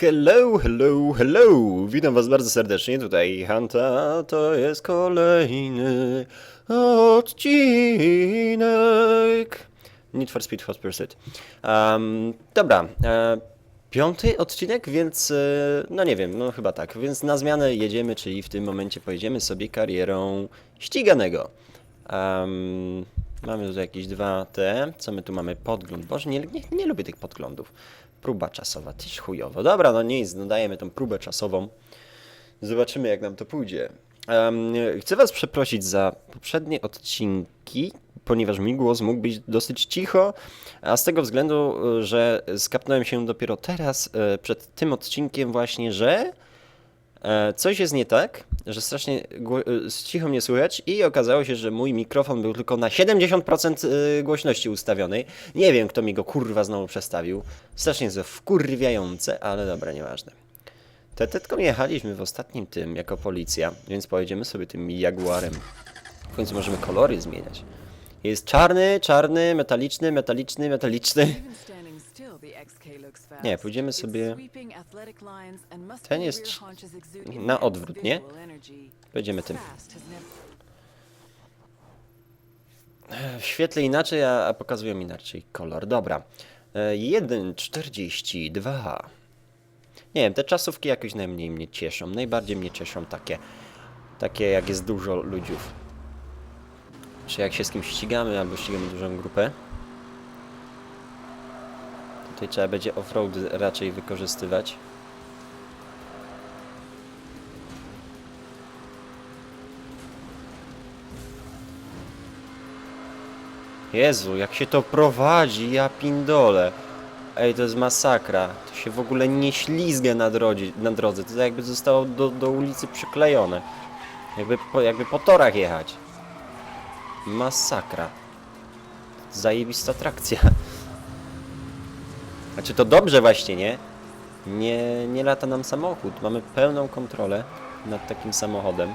Hello, hello, hello! Witam was bardzo serdecznie, tutaj Hanta, to jest kolejny odcinek Need for Speed Hot Pursuit. Um, dobra, e, piąty odcinek, więc e, no nie wiem, no chyba tak, więc na zmianę jedziemy, czyli w tym momencie pojedziemy sobie karierą ściganego. Um, mamy tutaj jakieś dwa te, co my tu mamy? Podgląd, boże, nie, nie, nie lubię tych podglądów. Próba czasowa, tyś chujowo. Dobra, no nic, no dajemy tą próbę czasową. Zobaczymy, jak nam to pójdzie. Em, chcę Was przeprosić za poprzednie odcinki, ponieważ mi głos mógł być dosyć cicho, a z tego względu, y, że skapnąłem się dopiero teraz, y, przed tym odcinkiem właśnie, że e, coś jest nie tak, że strasznie z cicho mnie słychać i okazało się, że mój mikrofon był tylko na 70% y, głośności ustawionej. Nie wiem, kto mi go kurwa znowu przestawił. Strasznie jest wkurwiające, ale dobra, nieważne. Tetetką jechaliśmy w ostatnim tym jako policja, więc pojedziemy sobie tym Jaguarem. W końcu możemy kolory zmieniać. Jest czarny, czarny, metaliczny, metaliczny, metaliczny. Nie, pójdziemy sobie. Ten jest na odwrót, nie? Pojedziemy tym. W świetle inaczej, a, pokazują inaczej kolor. Dobra. E, 1,42. Nie wiem, te czasówki jakoś najmniej mnie cieszą. Najbardziej mnie cieszą takie, takie jak jest dużo ludziów. Czy jak się z kimś ścigamy, albo ścigamy dużą grupę. Tutaj trzeba będzie offroad raczej wykorzystywać. Jezu, jak się to prowadzi, ja pindole. Ej, to jest masakra. To się w ogóle nie ślizga na, drodze, na drodze. To jakby zostało do, do ulicy przyklejone. Jakby po, jakby po torach jechać. Masakra. Zajebista atrakcja. Znaczy to dobrze właśnie, nie? Nie, nie lata nam samochód. Mamy pełną kontrolę nad takim samochodem.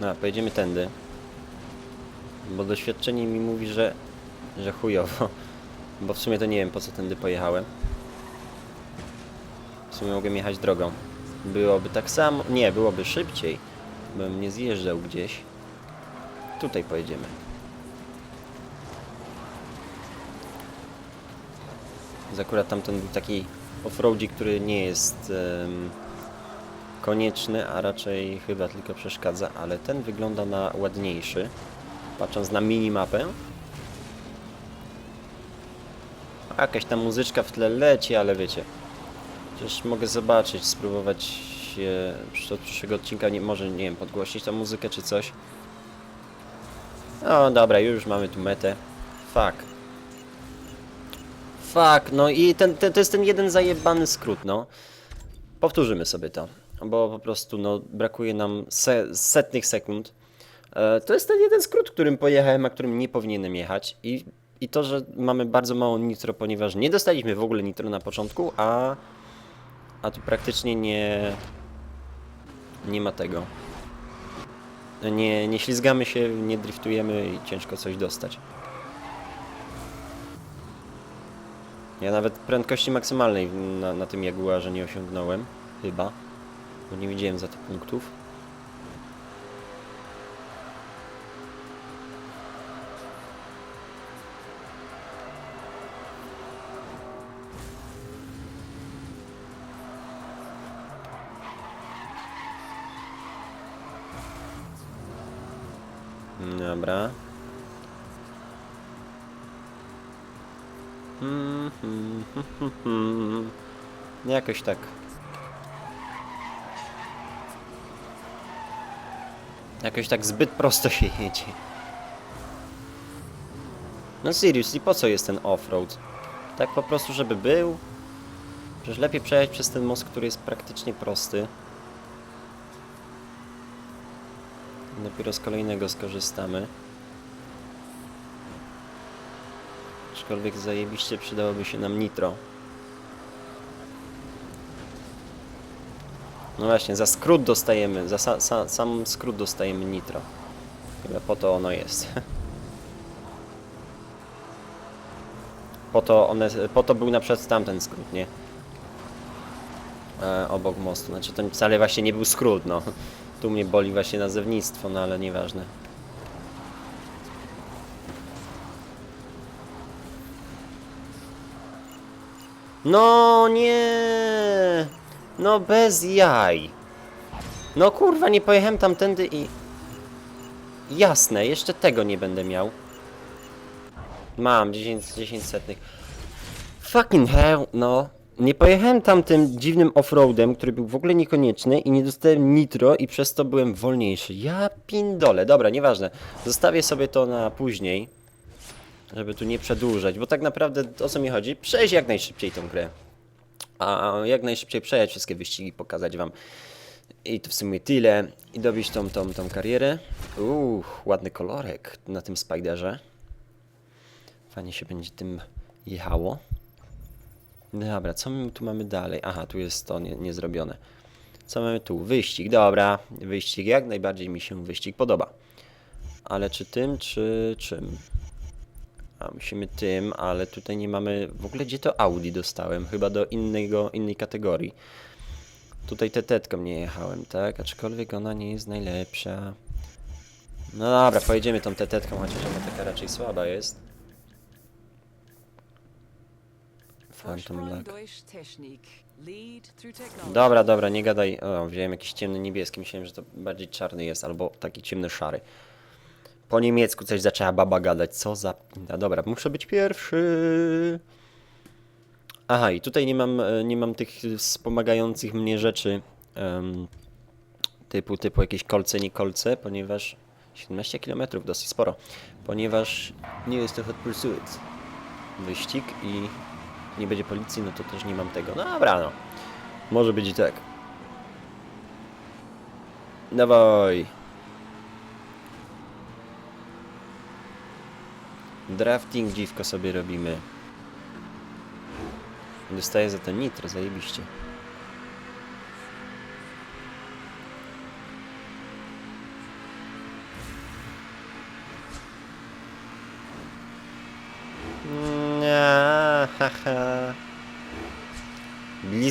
No, pojedziemy tędy. Bo doświadczenie mi mówi, że, że chujowo. Bo w sumie to nie wiem po co tędy pojechałem. W sumie mogłem jechać drogą. Byłoby tak samo. Nie, byłoby szybciej. Bym nie zjeżdżał gdzieś. Tutaj pojedziemy. Akurat tamten był taki offroadzik, który nie jest em, konieczny, a raczej chyba tylko przeszkadza, ale ten wygląda na ładniejszy. Patrząc na minimapę. Jakaś tam muzyczka w tle leci, ale wiecie. Przecież mogę zobaczyć, spróbować się od przyszłego odcinka, nie, może nie wiem, podgłośnić tą muzykę czy coś. No dobra, już mamy tu metę. Fuck. Fuck, no i ten, ten, to jest ten jeden zajebany skrót, no. Powtórzymy sobie to, bo po prostu no, brakuje nam se, setnych sekund. E, to jest ten jeden skrót, którym pojechałem, a którym nie powinienem jechać i, i to, że mamy bardzo mało nitro, ponieważ nie dostaliśmy w ogóle nitro na początku, a, a tu praktycznie nie, nie ma tego. Nie, nie ślizgamy się, nie driftujemy i ciężko coś dostać. Ja nawet prędkości maksymalnej na, na tym Jaguarze nie osiągnąłem, chyba, bo nie widziałem za tych punktów. Dobra. Hmm. Jakoś tak. Jakoś tak zbyt prosto się jedzie. No seriously, po co jest ten offroad? Tak po prostu, żeby był? Przecież lepiej przejechać przez ten most, który jest praktycznie prosty. Dopiero z kolejnego skorzystamy. Aczkolwiek zajebiście przydałoby się nam nitro. No właśnie, za skrót dostajemy, za sa, sa, sam skrót dostajemy nitro. Chyba po to ono jest. Po to, one, po to był na przykład tamten skrót, nie? E, obok mostu. Znaczy to wcale właśnie nie był skrót, no. Tu mnie boli właśnie nazewnictwo, no ale nieważne. No nie! No bez jaj! No kurwa, nie pojechałem tamtędy i... Jasne, jeszcze tego nie będę miał. Mam 10, 10 setnych. Fucking hell, no. Nie pojechałem tam tym dziwnym offroadem, który był w ogóle niekonieczny i nie dostałem nitro i przez to byłem wolniejszy. Ja pindole. Dobra, nieważne. Zostawię sobie to na później, żeby tu nie przedłużać, bo tak naprawdę o co mi chodzi? Przejść jak najszybciej tą grę. A jak najszybciej przejechać wszystkie wyścigi, pokazać wam. I to w sumie tyle. I dobić tą, tą, tą karierę. Uuu, ładny kolorek na tym Spiderze. Fajnie się będzie tym jechało. Dobra, co my tu mamy dalej? Aha, tu jest to nie, niezrobione. Co mamy tu? Wyścig, dobra. Wyścig, jak najbardziej mi się wyścig podoba. Ale czy tym, czy czym? A musimy tym, ale tutaj nie mamy... W ogóle gdzie to Audi dostałem? Chyba do innego, innej kategorii. Tutaj tetetką nie jechałem, tak? Aczkolwiek ona nie jest najlepsza. No dobra, pojedziemy tą tetetką, chociaż ona taka raczej słaba jest. Phantom Black. Dobra, dobra, nie gadaj. O, wziąłem jakiś ciemny niebieski. Myślałem, że to bardziej czarny jest, albo taki ciemny szary. Po niemiecku coś zaczęła baba gadać. Co za... pinda. Dobra, muszę być pierwszy. Aha, i tutaj nie mam, e, nie mam tych wspomagających mnie rzeczy em, typu, typu jakieś kolce, nie kolce, ponieważ 17 km dosyć sporo, ponieważ nie jest to Hot Pursuit wyścig i nie będzie policji, no to też nie mam tego. No dobra, no. Może być i tak. Dawaj. Drafting dziwko sobie robimy. Dostaję za to nitro, zajebiście.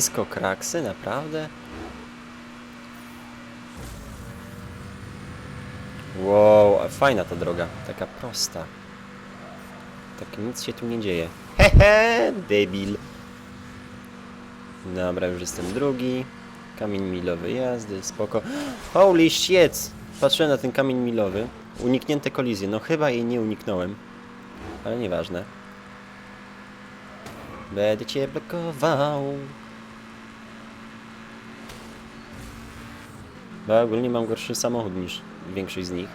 Blisko kraksy, naprawdę? Wow, fajna ta droga, taka prosta. Tak nic się tu nie dzieje. Hehe, debil. Dobra, już jestem drugi. Kamień milowy jazdy, spoko. Holy shit! Patrzyłem na ten kamień milowy. Uniknięte kolizje. No chyba jej nie uniknąłem. Ale nieważne. Będę cię blokował. Bo ja ogólnie mam gorszy samochód niż większość z nich.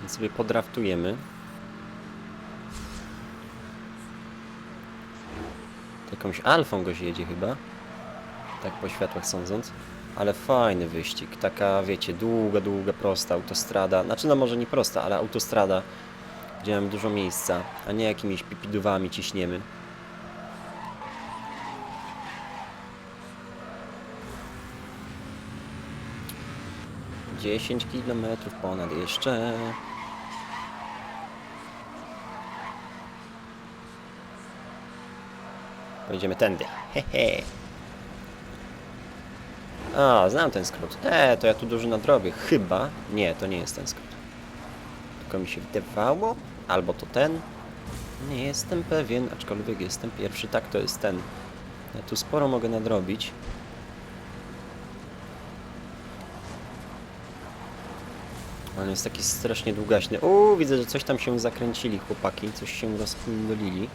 Więc sobie podraftujemy. Jakąś alfą goś jedzie chyba. Tak po światłach sądząc. Ale fajny wyścig. Taka, wiecie, długa, długa, prosta autostrada. Znaczy, no może nie prosta, ale autostrada, gdzie mamy dużo miejsca, a nie jakimiś pipidowami ciśniemy. Dziesięć kilometrów ponad jeszcze. Pojedziemy tędy. Hehe. A, znam ten skrót. E, to ja tu dużo nadrobię. Chyba. Nie, to nie jest ten skrót. Tylko mi się wydawało. Albo to ten. Nie jestem pewien, aczkolwiek jestem pierwszy. Tak, to jest ten. Ja tu sporo mogę nadrobić. On jest taki strasznie długaśny. Uuu, widzę, że coś tam się zakręcili chłopaki. Coś się rozpindolili.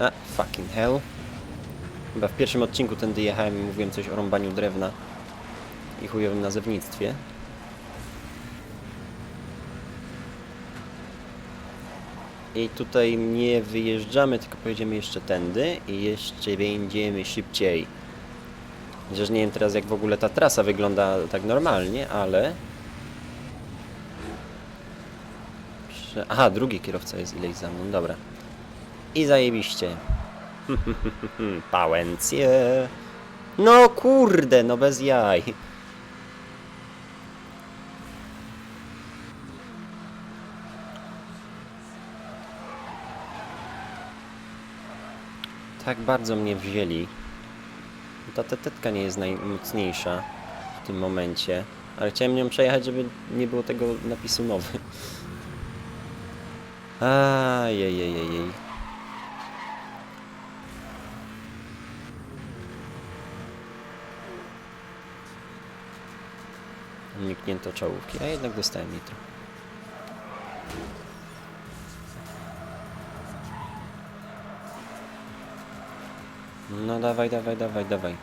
A, fucking hell. Chyba w pierwszym odcinku tędy jechałem i mówiłem coś o rąbaniu drewna i chujowym nazewnictwie. I tutaj nie wyjeżdżamy, tylko pojedziemy jeszcze tędy i jeszcze będziemy szybciej. Chociaż nie wiem teraz jak w ogóle ta trasa wygląda tak normalnie, ale... Aha, drugi kierowca jest ileś za mną, dobra. I zajebiście. Pałęcje. No kurde, no bez jaj. Tak bardzo mnie wzięli. Ta tetetka nie jest najmocniejsza w tym momencie. Ale chciałem nią przejechać, żeby nie było tego napisu nowy. Ajajajajaj. Uniknięto czołówki, a jednak dostałem nitro. No dawaj, dawaj, dawaj, dawaj.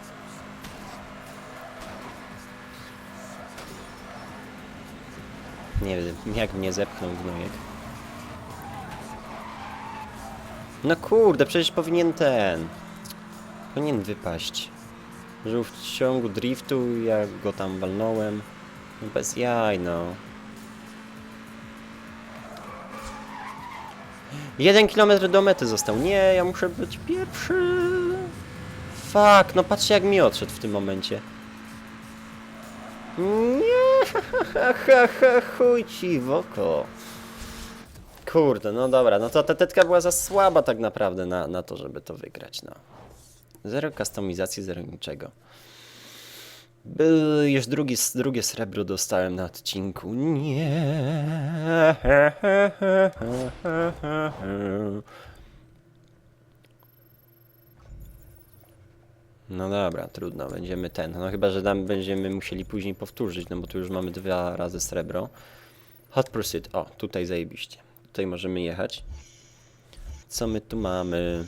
Nie wiem, jak mnie zepchnął gnojek. No kurde, przecież powinien ten... Powinien wypaść. Żył w ciągu driftu, ja go tam walnąłem. No bez jaj, no. Jeden kilometr do mety został. Nie, ja muszę być pierwszy. Fuck, no patrzcie jak mi odszedł w tym momencie. Nie, ha, ha, ha, chuj ci w oko. Kurde, no dobra, no to ta tetka była za słaba tak naprawdę na, na to, żeby to wygrać, no. Zero kustomizacji, zero niczego. By, już drugi, drugie srebro dostałem na odcinku. Nie. No dobra, trudno, będziemy ten. No chyba, że tam będziemy musieli później powtórzyć, no bo tu już mamy dwa razy srebro. Hot Pursuit, o, tutaj zajebiście. Tutaj możemy jechać. Co my tu mamy?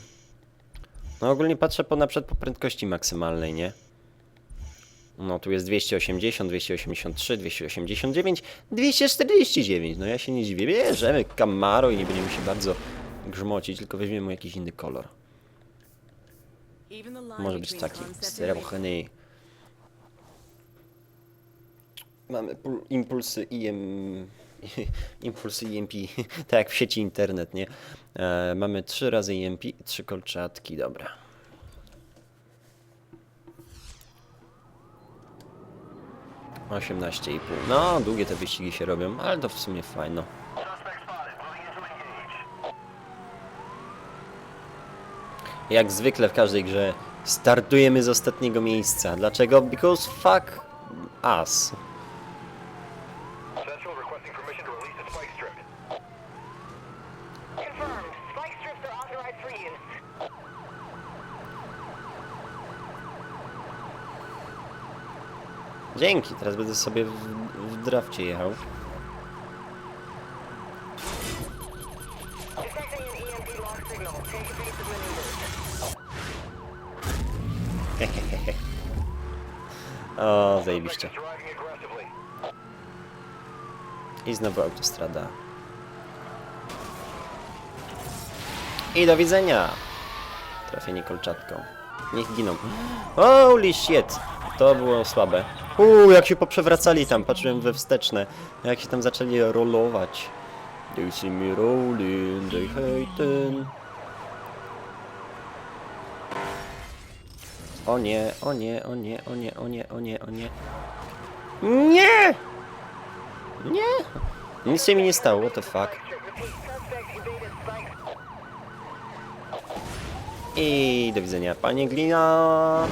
No ogólnie patrzę po, na przykład po prędkości maksymalnej, nie? No tu jest 280, 283, 289, 249. No ja się nie dziwię. Bierzemy Camaro i nie będziemy się bardzo grzmocić, tylko weźmiemy jakiś inny kolor. Może być taki srebrny. Mamy pul- impulsy IM... impulsy EMP, tak jak w sieci internet, nie? E, mamy trzy razy EMP i trzy kolczatki, dobra. Osiemnaście i pół. No, długie te wyścigi się robią, ale to w sumie fajno. Jak zwykle w każdej grze startujemy z ostatniego miejsca. Dlaczego? Because fuck us. Dzięki, teraz będę sobie w, w drafcie jechał. O, zajebiście. I znowu autostrada. I do widzenia! Trafienie kolczatką. Niech giną. Holy shit! To było słabe. Uuu, jak się poprzewracali tam, patrzyłem we wsteczne. Jak się tam zaczęli rolować. They see me rolling, they hating. O nie, o nie, o nie, o nie, o nie, o nie, o nie. Nie! Nie! Nic się mi nie stało, what the fuck. I do widzenia, panie Glina.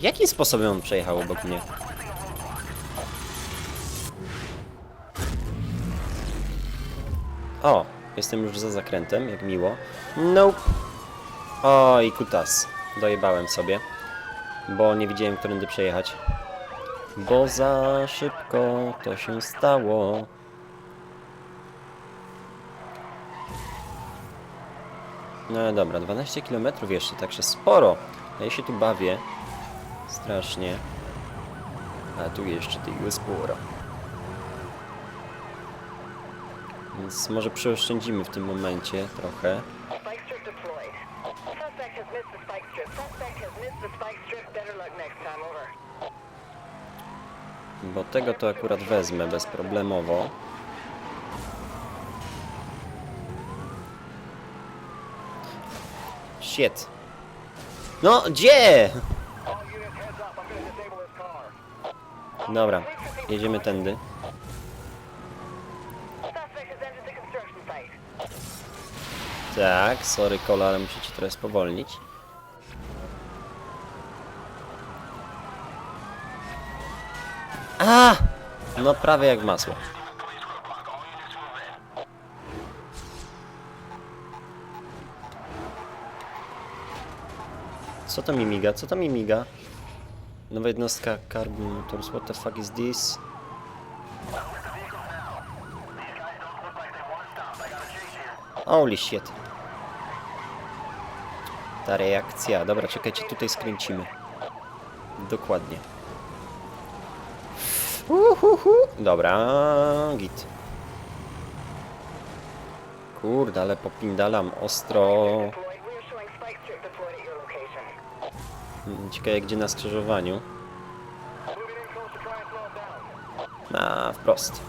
Jakim sposobem on przejechał obok mnie? O, jestem już za zakrętem, jak miło. Nope. O, i kutas. Dojebałem sobie, bo nie widziałem, którędy przejechać. Bo za szybko to się stało. No dobra, 12 km jeszcze, także sporo. Ja się tu bawię. Strasznie. A tu jeszcze tego sporo. Więc może przeoszczędzimy w tym momencie trochę. Bo tego to akurat wezmę bezproblemowo. Shit. No, gdzie? Dobra, jedziemy tędy. Tak, sorry Kola, ale muszę cię trochę spowolnić. A! No prawie jak masło. Co to mi miga? Co to mi miga? Nowa jednostka Carbon Motors. What the fuck is this? Holy shit. Ta reakcja. Dobra, czekajcie, tutaj skręcimy. Dokładnie. Uhuhu. Dobra, git. Kurde, ale popindalam ostro. Ciekawe, gdzie na skrzyżowaniu. Na wprost.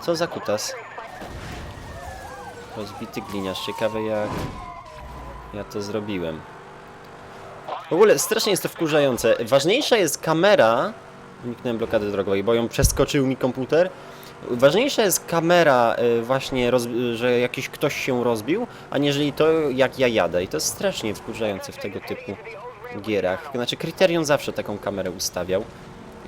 Co za kutas? Rozbity gliniarz. Ciekawe jak ja to zrobiłem. W ogóle strasznie jest to wkurzające. Ważniejsza jest kamera. Uniknąłem blokady drogowej, bo ją przeskoczył mi komputer. Ważniejsza jest kamera, y, właśnie, że jakiś ktoś się rozbił, aniżeli to, jak ja jadę. I to jest strasznie wkurzające w tego typu gierach. Znaczy, Kryterion zawsze taką kamerę ustawiał.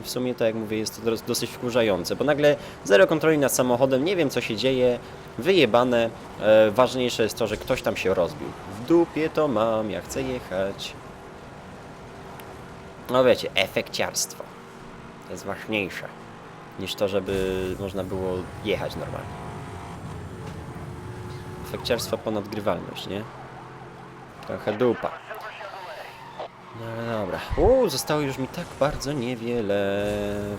I w sumie, tak jak mówię, jest to dos- dosyć wkurzające, bo nagle zero kontroli nad samochodem, nie wiem co się dzieje, wyjebane. E, ważniejsze jest to, że ktoś tam się rozbił. Dupie to mam, ja chcę jechać. No wiecie, efekciarstwo. Jest ważniejsze niż to, żeby można było jechać normalnie. Efekciarstwo ponad grywalność, nie? Trochę dupa. No dobra. Uuu, zostało już mi tak bardzo niewiele.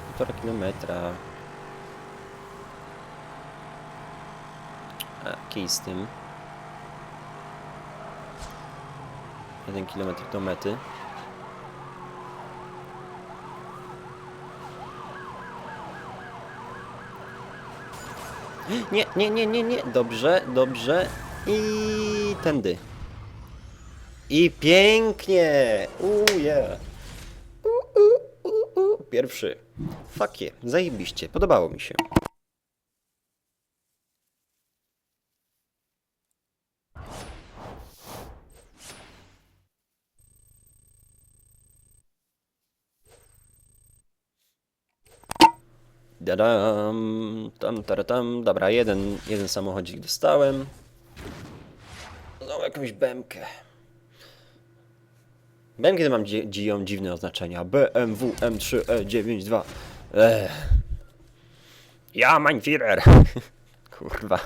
Półtora kilometra. A, kij z tym. Jeden kilometr do mety. Nie, nie, nie, nie, nie. Dobrze, dobrze. I tędy. I pięknie! Uuu, yeah. Pierwszy. Fakie, zajebiście, podobało mi się. Dadam, tam, taratam. Dobra, jeden, jeden samochodzik dostałem. No, jakąś. Wiem, kiedy mam dzi dziją dziwne oznaczenia. BMW M3E92. Ech. Ja, mein Führer. Kurwa.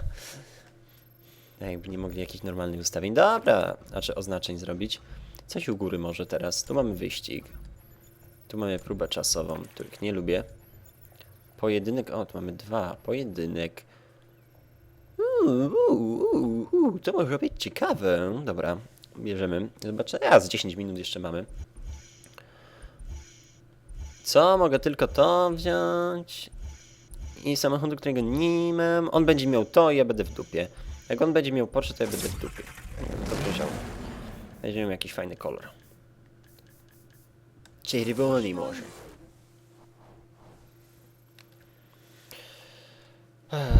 Jakby nie mogli jakichś normalnych ustawień. Dobra. Znaczy oznaczeń zrobić. Coś u góry może teraz. Tu mamy wyścig. Tu mamy próbę czasową, których nie lubię. Pojedynek. O, tu mamy dwa. Pojedynek. Uuu, uuu, uuu, to może być ciekawe. Dobra, bierzemy. Zobaczę. A, z 10 minut jeszcze mamy. Co? Mogę tylko to wziąć. I samochodu, którego nie mam. On będzie miał to i ja będę w dupie. Jak on będzie miał Porsche, to ja będę w dupie. Dobrze wziął. Będzie miał jakiś fajny kolor. Czerwony może.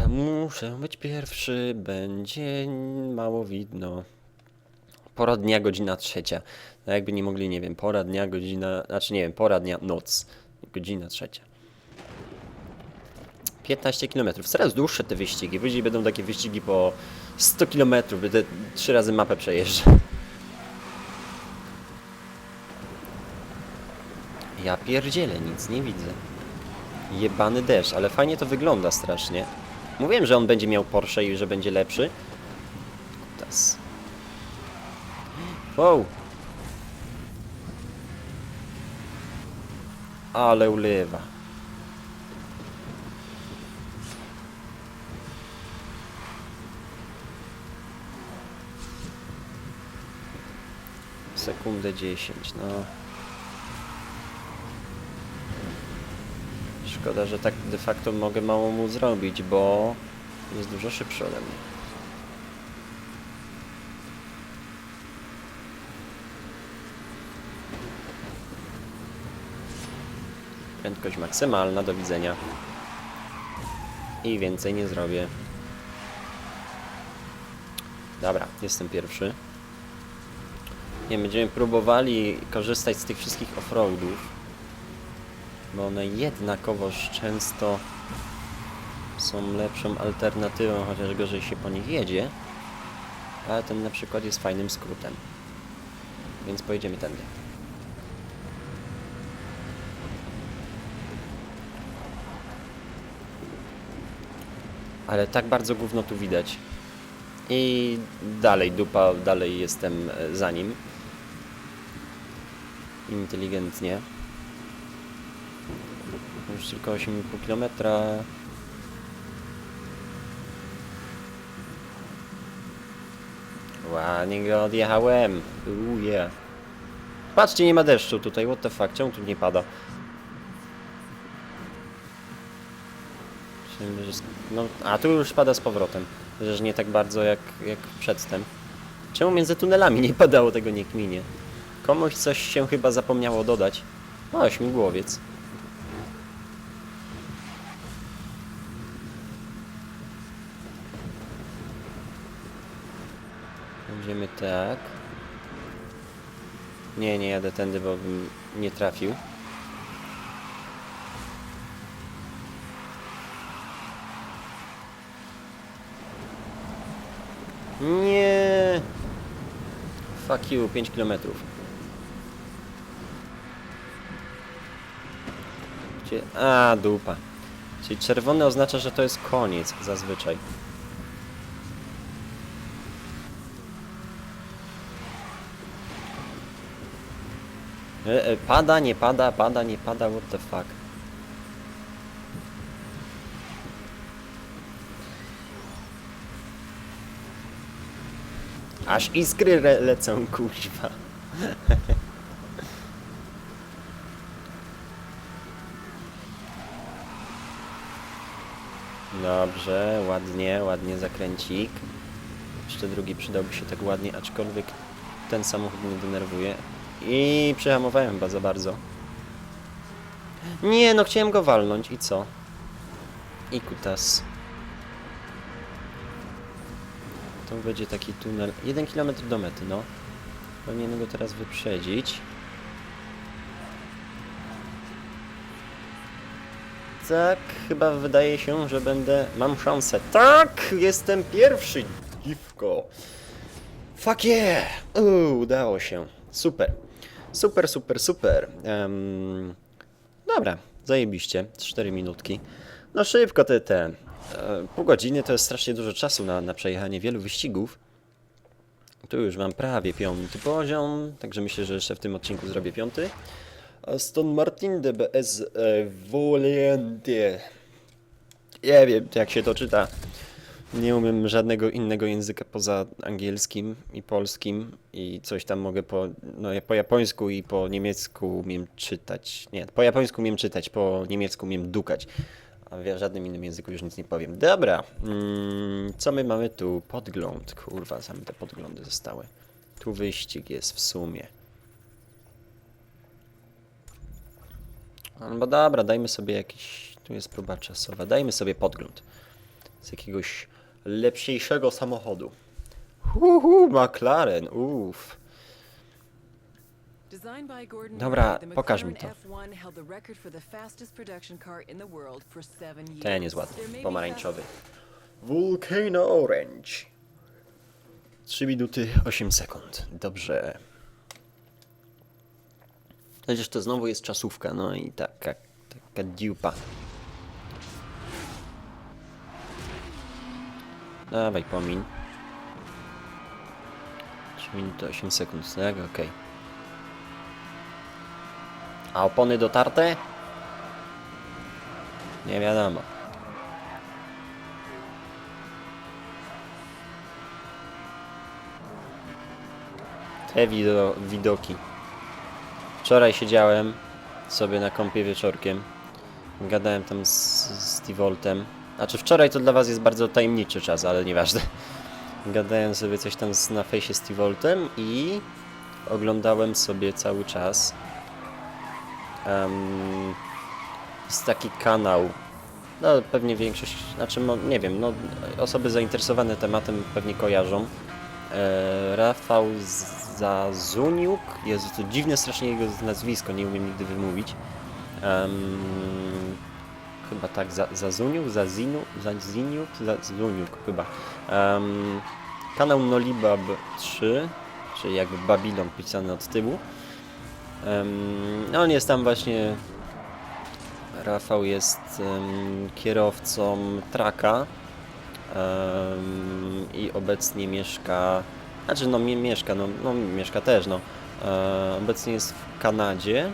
Muszę być pierwszy, będzie mało widno. Pora dnia, godzina trzecia. No jakby nie mogli, nie wiem, pora dnia, godzina, znaczy nie wiem, pora dnia, noc, godzina trzecia. 15 km. Coraz dłuższe te wyścigi. Później będą takie wyścigi po 100 km. Będę trzy razy mapę przejeżdżać. Ja pierdzielę, nic nie widzę. Jebany deszcz, ale fajnie to wygląda strasznie. Mówiłem, że on będzie miał Porsche i że będzie lepszy. Tas. Wow. Ale ulewa. Sekundę 10, no. Szkoda, że tak de facto mogę mało mu zrobić, bo jest dużo szybszy ode mnie. Prędkość maksymalna, do widzenia. I więcej nie zrobię. Dobra, jestem pierwszy. Nie, będziemy próbowali korzystać z tych wszystkich offroadów, bo one jednakowoż często są lepszą alternatywą, chociaż gorzej się po nich jedzie. Ale ten na przykład jest fajnym skrótem. Więc pojedziemy tędy. Ale tak bardzo gówno tu widać. I dalej dupa, dalej jestem e, za nim. Inteligentnie. Już tylko 8,5 km. Ładnie go odjechałem. Uuu, yeah. Patrzcie, nie ma deszczu tutaj, what the fuck, czemu tu nie pada? No, a tu już pada z powrotem. Chociaż nie tak bardzo jak, jak przedtem. Czemu między tunelami nie padało tego nie kminie? Komuś coś się chyba zapomniało dodać. O, śmigłowiec. Będziemy tak. Nie, nie jadę tędy, bo bym nie trafił. Nie. Fuck you, 5 kilometrów. Gdzie... A, dupa. Czyli czerwony oznacza, że to jest koniec zazwyczaj. E, e, pada, nie pada, pada, nie pada, what the fuck. Aż iskry re- lecą, kuźwa. Dobrze, ładnie, ładnie zakręcik. Jeszcze drugi przydałby się tak ładnie, aczkolwiek ten samochód mnie denerwuje. I przehamowałem za bardzo. Nie, no chciałem go walnąć i co? I kutas. To będzie taki tunel. 1 km do mety, no. Powinienem go teraz wyprzedzić. Tak, chyba wydaje się, że będę. Mam szansę. Tak! Jestem pierwszy! Dziwko! Fuck yeah! Udało się. Super. Super, super, super. Em, dobra, zajebiście. 4 minutki. No szybko te, te. E, pół godziny to jest strasznie dużo czasu na, na przejechanie wielu wyścigów. Tu już mam prawie piąty poziom, także myślę, że jeszcze w tym odcinku zrobię piąty. Aston Martin DBS e, Voliente. Nie wiem, jak się to czyta. Nie umiem żadnego innego języka poza angielskim i polskim i coś tam mogę po, no, po japońsku i po niemiecku umiem czytać. Nie, po japońsku umiem czytać, po niemiecku umiem dukać. A w żadnym innym języku już nic nie powiem. Dobra, mm, co my mamy tu? Podgląd. Kurwa, same te podglądy zostały. Tu wyścig jest w sumie. No bo dobra, dajmy sobie jakiś... Tu jest próba czasowa. Dajmy sobie podgląd. Z jakiegoś lepszego samochodu. Uhu, McLaren, uff. Dobra, pokaż mi to. F1 held the record for the fastest production car in the world for seven years. Ten jest ładny, pomarańczowy. Volcano Orange. 3 minuty 8 sekund. Dobrze. Chociaż to znowu jest czasówka, no i taka, taka dupa. Dawaj, pomin. 3 minuty 8 sekund, tak? Okej. A opony dotarte? Nie wiadomo. Te wido widoki. Wczoraj siedziałem sobie na kąpie wieczorkiem. Gadałem tam z, z Stevoltem. Znaczy wczoraj to dla was jest bardzo tajemniczy czas, ale nieważne. Gadałem sobie coś tam z, na fejsie z Stevoltem i oglądałem sobie cały czas um, jest taki kanał no pewnie większość, znaczy no, nie wiem, no osoby zainteresowane tematem pewnie kojarzą. E, Rafał Zazuniuk, Jezu, to dziwne strasznie jego nazwisko, nie umiem nigdy wymówić. Em, chyba tak, za, Zazuniuk, Zazinu, Zaziniuk, Zazuniuk chyba. Em, kanał Nolibab 3, czyli jakby Babilon pisany od tyłu. No on jest tam właśnie Rafał jest em, kierowcą traka em, i obecnie mieszka, znaczy no mie- mieszka, no, no mieszka też, no. E, obecnie jest w Kanadzie.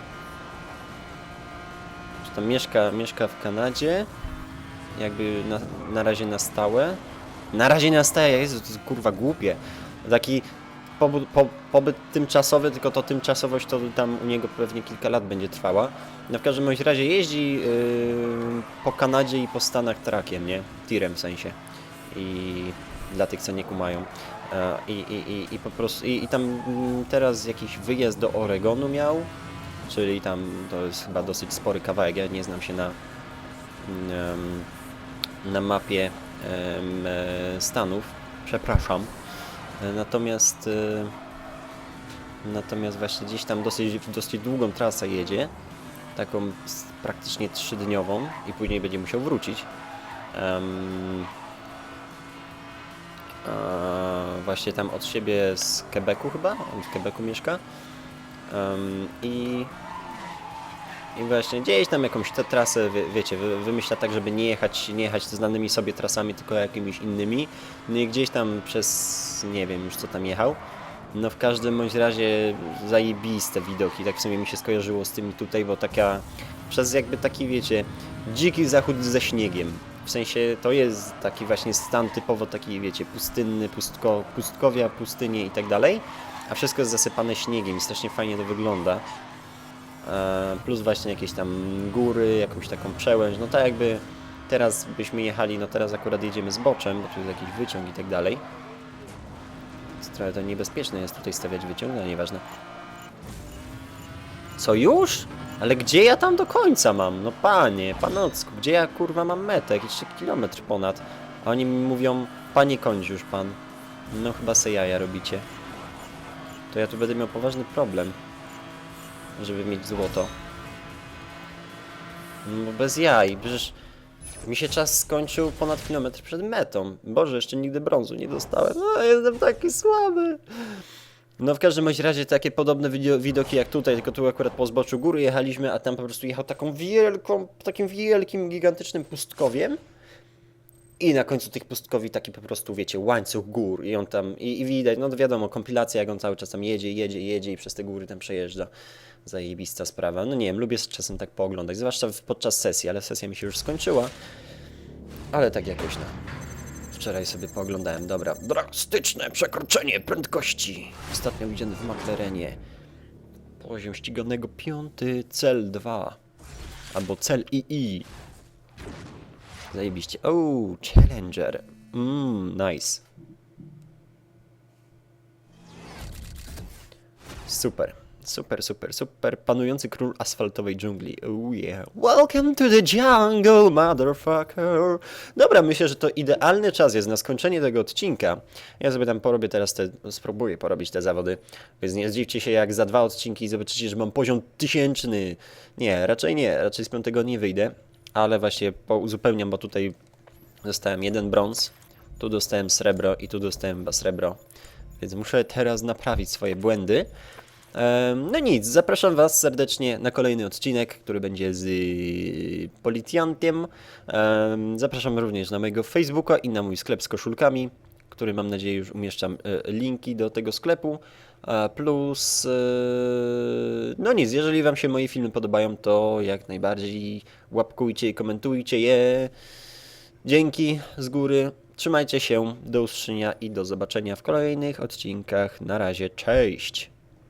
Tam mieszka, mieszka w Kanadzie, jakby na, na razie na stałe. Na razie na stałe, Jezu, to jest kurwa głupie. Taki pobyt, po, pobyt tymczasowy, tylko to tymczasowość to tam u niego pewnie kilka lat będzie trwała. No w każdym bądź razie jeździ yy, po Kanadzie i po Stanach trakiem, nie? Tirem w sensie. I dla tych, co nie kumają. E, I, i, i, i po prostu, i, i tam teraz jakiś wyjazd do Oregonu miał, czyli tam to jest chyba dosyć spory kawałek, ja nie znam się na, na mapie e, Stanów, przepraszam. Natomiast e, natomiast właśnie gdzieś tam dosyć, dosyć długą trasę jedzie, taką praktycznie trzydniową i później będzie musiał wrócić. A właśnie tam od siebie z Quebecu chyba, on w Quebecu mieszka. Em, I i właśnie gdzieś tam jakąś tę trasę, wie, wiecie, wy, wymyśla tak, żeby nie jechać, nie jechać znanymi sobie trasami, tylko jakimiś innymi. No i gdzieś tam przez, nie wiem już co tam jechał. No w każdym bądź razie zajebiste widoki, tak w sumie mi się skojarzyło z tymi tutaj, bo taka, przez jakby taki wiecie, dziki zachód ze śniegiem. W sensie to jest taki właśnie stan typowo taki wiecie, pustynny, pustko, pustkowia, pustynie i tak dalej. A wszystko jest zasypane śniegiem i strasznie fajnie to wygląda. E, plus właśnie jakieś tam góry, jakąś taką przełęcz, no tak jakby teraz byśmy jechali, no teraz akurat jedziemy z boczem, bo tu jest jakiś wyciąg i tak dalej. Trochę to niebezpieczne jest tutaj stawiać wyciąg, no nieważne. Co już? Ale gdzie ja tam do końca mam? No panie, panocku, gdzie ja kurwa mam metę? Jakiś kilometr ponad. A oni mi mówią, panie kończ już pan. No chyba se jaja robicie. To ja tu będę miał poważny problem żeby mieć złoto. No bo bez jaj, przecież mi się czas skończył ponad kilometr przed metą. Boże, jeszcze nigdy brązu nie dostałem. No, jestem taki słaby. No w każdym razie takie podobne widoki jak tutaj, tylko tu akurat po zboczu góry jechaliśmy, a tam po prostu jechał taką wielką, takim wielkim, gigantycznym pustkowiem. I na końcu tych pustkowi taki po prostu, wiecie, łańcuch gór i on tam, i, i widać, no wiadomo, kompilacja, jak on cały czas tam jedzie, jedzie, jedzie i przez te góry tam przejeżdża. Zajebista sprawa. No nie wiem, lubię z czasem tak pooglądać, zwłaszcza podczas sesji, ale sesja mi się już skończyła. Ale tak jakoś, no. Wczoraj sobie pooglądałem, dobra. Drastyczne przekroczenie prędkości. Ostatnio widziany w McLarenie. Poziom ściganego piąty, cel 2. Albo cel II. Zajebiście. O, Challenger. Mmm, nice. Super. Super, super, super. Panujący król asfaltowej dżungli. Oh yeah. Welcome to the jungle, motherfucker. Dobra, myślę, że to idealny czas jest na skończenie tego odcinka. Ja sobie tam porobię teraz te, spróbuję porobić te zawody. Więc nie zdziwcie się, jak za dwa odcinki zobaczycie, że mam poziom tysięczny. Nie, raczej nie. Raczej z piątego nie wyjdę. Ale właśnie uzupełniam, bo tutaj dostałem jeden brąz, tu dostałem srebro i tu dostałem srebro. Więc muszę teraz naprawić swoje błędy. No nic, zapraszam Was serdecznie na kolejny odcinek, który będzie z Policjantem. Em, Zapraszam również na mojego Facebooka i na mój sklep z koszulkami, który mam nadzieję już umieszczam e, linki do tego sklepu. E, Plus, e, no nic, jeżeli Wam się moje filmy podobają, to jak najbardziej łapkujcie i komentujcie je. Dzięki z góry. Trzymajcie się, do usłyszenia i do zobaczenia w kolejnych odcinkach. Na razie, cześć!